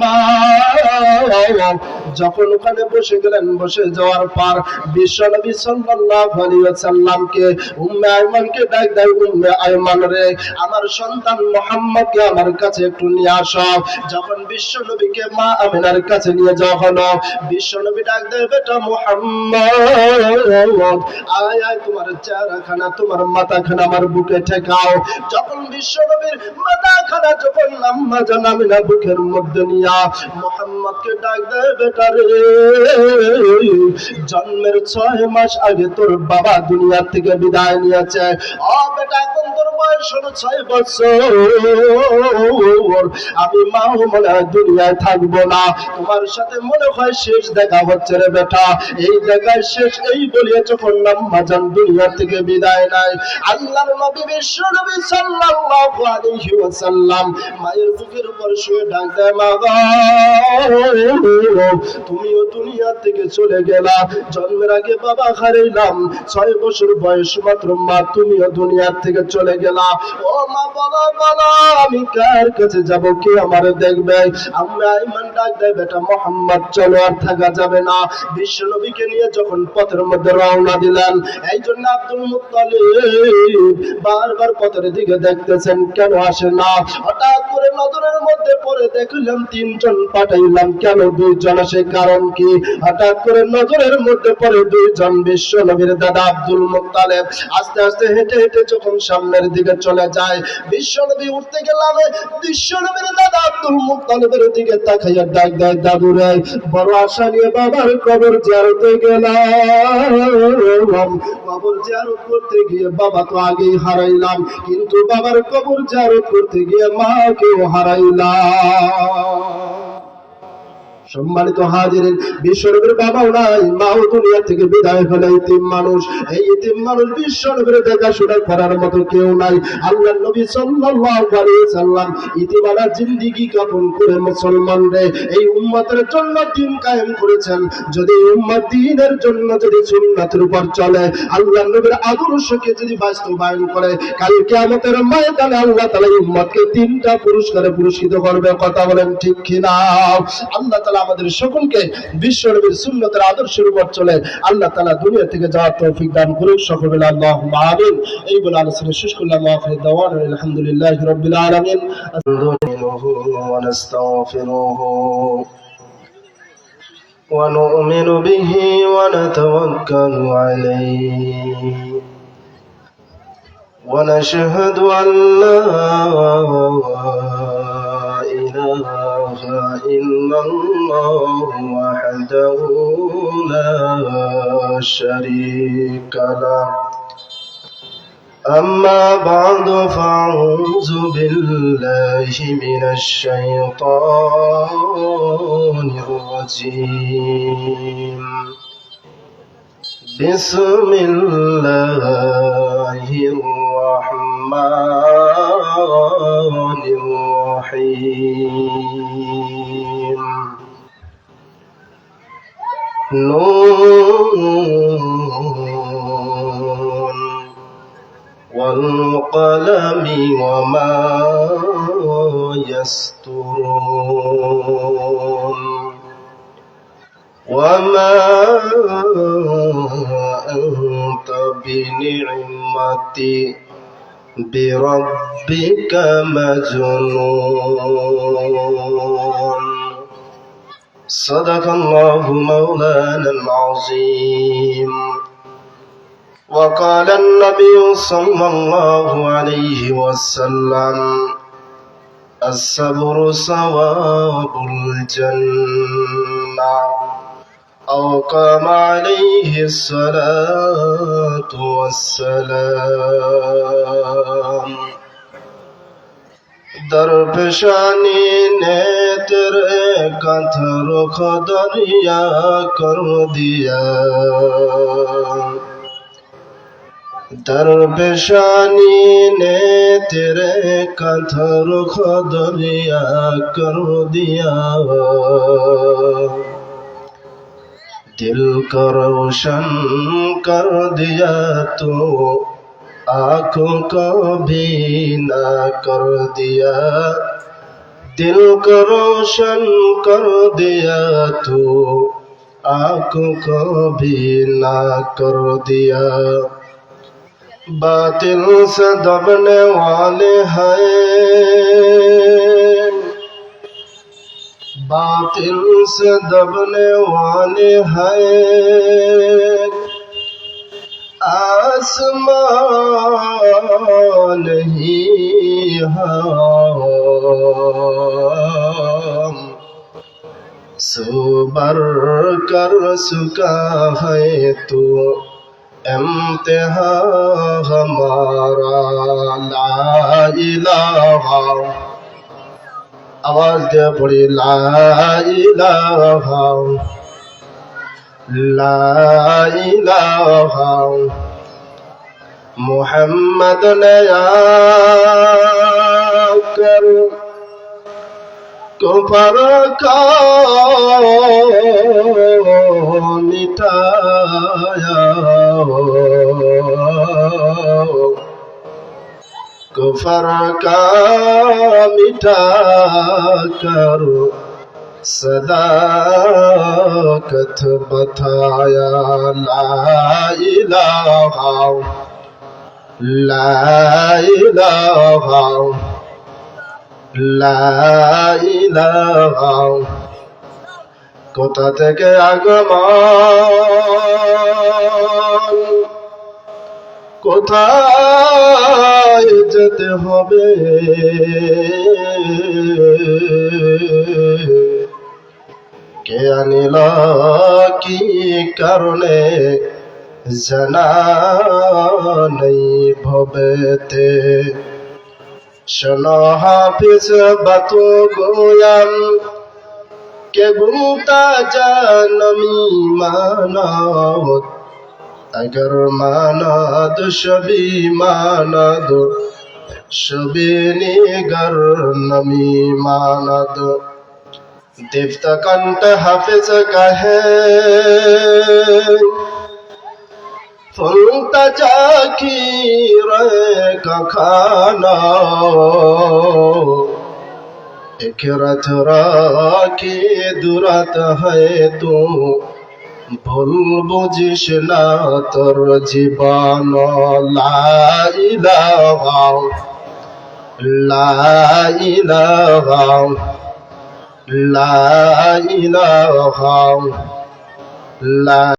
মা যখন ওখানে বসে গেলেন, বসে যাওয়ার পর বিশ্বনবী সাল্লাল্লাহু আলাইহি ওয়াসাল্লামকে উম্মে আইমানকে ডাক দেয়, উম্মে আইমান রে, আমার সন্তান মুহাম্মদকে আমার কাছে একটু নিয়ে আসো। যখন বিশ্বনবীকে মা আমিনার কাছে নিয়ে যাওয়া হলো, বিশ্বনবী ডাক দেয়, বেটা মুহাম্মদ, আয় আয়, তোমার চেহারাখানা, তোমার মাথাখানা আমার বুকে ঠেকাও। যখন বিশ্বনবীর মাথাখানা যখন আম্মা জান আমিনা বুকের মধ্যে নিয়া মোহাম্মদকে ডাক দেয় বেটা রে জন্মের ছয় মাস আগে তোর বাবা দুনিয়া থেকে বিদায় নিয়েছে। ও বেটা, এখন তোর বয়স হলো ছয় বছর। আমি মনে হয় দুনিয়ায় থাকব না। তোমার সাথে মনে হয় শেষ দেখা হচ্ছে রে বেটা। এই দেখায় শেষ, এই বলিয়ে যখন জান দুনিয়া থেকে বিদায় নাই। আল্লাহর নবী বিশ্ব সাল্লাল্লাহু আলাইহি ওয়াসাল্লাম মায়ের বুকের উপর শুয়ে ডাক দেয় মা গো। তুমিও দুনিয়া থেকে চলে গেলা। জন্মের আগে বাবা হারাইলাম। ছয় বছর বয়স মাত্র মা, তুমিও দুনিয়া থেকে চলে গেলা। ও মা, বলো বলো, আমি কার কাছে যাব? কে আমার দেখবে? আমরা ইমান ডাক দেয়, বেটা মোহাম্মদ, চলো, আর থাকা যাবে না। বিশ্ব নবীকে নিয়ে যখন পথের মধ্যে রওনা দিলেন, এই জন্য আব্দুল মুত্তালিব বারবার পথের দিকে দেখতেছেন, কেন আসে না? হঠাৎ করে নজরের মধ্যে পড়ে দেখলাম, তিনজন পাঠাইলাম। কেন দুইজন? আসে কারণ কি? হঠাৎ করে নজরের মধ্যে পড়ে দুইজন বিশ্ব নবীর দাদা আব্দুল মুত্তালিব। আস্তে আস্তে হেঁটে হেঁটে যখন সামনের দিকে চলে যায়, বিশ্ব নবী উঠতে গেলাম, বিশ্ব নবীর দাদা আব্দুল মুত্তালিবের দিকে তাকাইয়া ডাক দেয়, দাদু রে, বড় আশা নিয়ে বাবার কবর জিয়ারতে গেলাম। কবর জিয়ারত করতে গিয়ে বাবা তো আগেই হারাইলাম। কিন্তু বাবার কবর জিয়ারত করতে গিয়ে মাকেও হারাইলাম সম্মানিত হাজিরেন, বিশ্বনবীর বাবাও নাই, মাও দুনিয়া থেকে বিদায় হলে ইতিম মানুষ। এই ইতিম মানুষ বিশ্বনবীর দেখাশোনা করার মতো কেউ নাই। আল্লাহ নবী সাল্লাল্লাহু সাল্লাম ইতিমালা জিন্দেগি কাপন করে মুসলমানরে এই উম্মতের জন্য দিন কায়েম করেছেন। যদি উম্মত দ্বীনের জন্য যদি সুন্নাতের উপর চলে আল্লাহ নবীর আদর্শকে যদি বাস্তবায়ন করে, কাল কিয়ামতের ময়দানে আল্লাহ তাআলা উম্মতকে তিনটা পুরস্কারে পুরস্কৃত করবে। কথা বলেন ঠিক কিনা? আল্লাহ তাআলা আমাদের সকলকে বিশ্ব নবীর সুন্নতের আদর্শের উপর চলে আল্লাহ তাআলা দুনিয়া থেকে যাওয়ার তৌফিক দান করুক সকল বলে আল্লাহুম্মা আমিন এই বলে আলোচনা শেষ করলাম আখির দাওয়ানা আলহামদুলিল্লাহি রাব্বিল আলামিন ونستغفره ونؤمن به ونتوكل عليه ونشهد أن لا إله إلا الله وحده لا شريك له. أما بعد فأعوذ بالله من الشيطان الرجيم. بسم الله الرحمن الرحيم. نون والقلم وما يسترون وما أنت بنعمة بربك مجنون صدق الله مولانا العظيم. وقال النبي صلى الله عليه وسلم الصبر ثواب الجنة. أو قام عليه الصلاة والسلام. درپشانی نے تیرے কথর খদরিয়া কর্ম দিয়া। দরবেশানি নে তেরে কথর খদরিয়া কর্ম দিয়া। দিল করোশন কর দিয়া তো আখ को না কর দিয়া। दिल को रोशन कर दिया तू, आँखों को भी ना कर दिया। बातिल से दबने वाले हैं। बातिल से दबने वाले हैं। आसमान ही हम सुबर कर सुका है तू इम्तिहा हमारा ला इलाहा आवाज दे पड़ी ला इलाहा ला इलाहा मोहम्मद ने কর কফার কফার মিঠা কর صداقت بتایا لا الہ لا الہ কোথা থেকে আগমন? কোথায় যেতে হবে? কে আনিল কি কারণে? জানা নেই ভবেতে। শোনো হাফিজ বাতু গোয়াম কে গুমতা জানমি মানত আগর মানদ সবি মানদ, সবে নিগর নমি মানদ। দেবতা কণ্ঠ হাফিজ কাহে فانت جاكيرك خانا اکرت را کی درت ہے تو ভুল বুঝিস না তোর জীবন লাইলাম লাইলাম লাইলাম লাইলাম